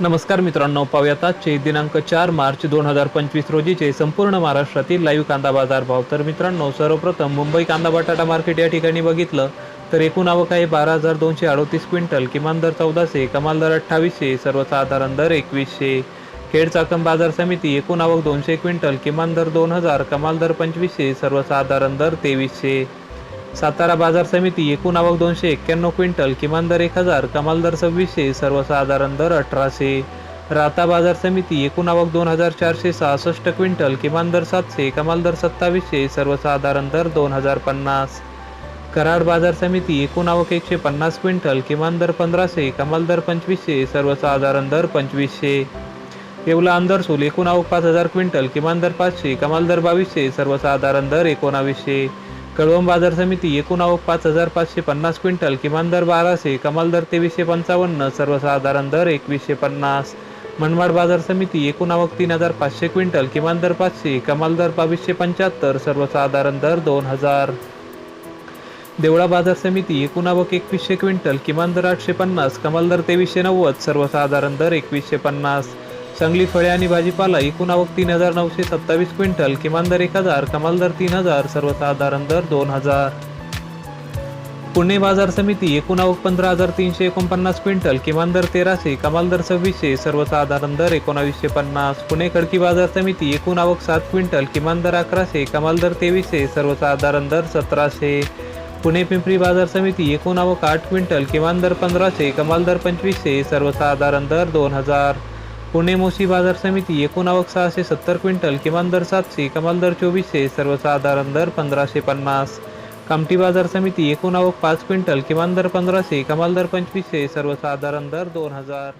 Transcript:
नमस्कार मित्रांनो पाहूयात आजचे दिनांक चार मार्च दोन हजार पंचवीस रोजीचे संपूर्ण महाराष्ट्रातील लाईव्ह कांदा बाजार भाव. तर मित्रांनो सर्वप्रथम मुंबई कांदा बटाटा मार्केट या ठिकाणी बघितलं तर एकूण आवक आहे बारा हजार दोनशे अडोतीस क्विंटल. किमान दर चौदाशे कमाल दर अठ्ठावीसशे सर्वसाधारण दर एकवीसशे. खेड चाकम बाजार समिती एकूण आवक दोनशे क्विंटल किमान दर दोन हजार कमाल दर पंचवीसशे सर्वसाधारण दर तेवीसशे. सातारा बाजार समिती एकूण आवक दोनशे एक्क्याण्णव क्विंटल किमान दर एक हजार कमाल दर सव्वीसशे सर्वसाधारण दर अठराशे. राता बाजार समिती एकूण आवक दोन हजार चारशे सहासष्ट क्विंटल किमान दर सातशे कमाल दर सत्तावीसशे सर्वसाधारण दर दोन हजार पन्नास. कराड बाजार समिती एकूण आवक एकशे पन्नास क्विंटल किमान दर पंधराशे कमाल दर पंचवीसशे सर्वसाधारण दर पंचवीसशे. येवला अंदरसूल एकूण आवक पाच हजार क्विंटल किमान दर पाचशे कमाल दर बावीसशे सर्वसाधारण दर एकोणावीसशे. कळवण बाजार समिती एकूण आवक पाच हजार पाचशे पन्नास क्विंटल किमान दर बाराशे कमाल दर तेवीसशे पंचावन्न सर्वसाधारण दर एकवीसशे पन्नास. मनमाड बाजार समिती एकूण आवक तीन हजार पाचशे क्विंटल किमान दर पाचशे कमाल दर बावीसशे पंच्याहत्तर सर्वसाधारण दर दोन हजार. देवळा बाजार समिती एकूण आवक एकवीसशे क्विंटल किमान दर आठशे पन्नास कमाल दर तेवीसशे नव्वद सर्वसाधारण दर एकवीसशे पन्नास. सांगली फळे आणि भाजीपाला एकूण आवक तीन हजार नऊशे सत्तावीस क्विंटल किमान दर एक हजार कमाल दर तीन हजार सर्वसाधारण दर दोन हजार. पुणे बाजार समिती एकूण आवक पंधरा हजार तीनशे एकोणपन्नास क्विंटल किमान दर तेराशे कमाल दर सव्वीसशे सर्वसाधारण दर एकोणावीसशे पन्नास. पुणे खडकी बाजार समिती एकूण आवक सात क्विंटल किमान दर अकराशे कमाल दर तेवीसशे सर्वसाधारण दर सतराशे. पुणे पिंपरी बाजार समिती एकूण आवक आठ क्विंटल किमान दर पंधराशे कमाल दर पंचवीसशे सर्वसाधारण दर दोन हजार. पुणे मोशी बाजार समिती एकूण आवक सहाशे सत्तर क्विंटल किमान दर सातशे कमाल दर चोवीसशे सर्वसाधारण दर पंधराशे पन्नास. कामठी बाजार समिती एकूण आवक पाच क्विंटल किमान दर पंधराशे कमाल दर पंचवीसशे सर्वसाधारण दर दोन हजार.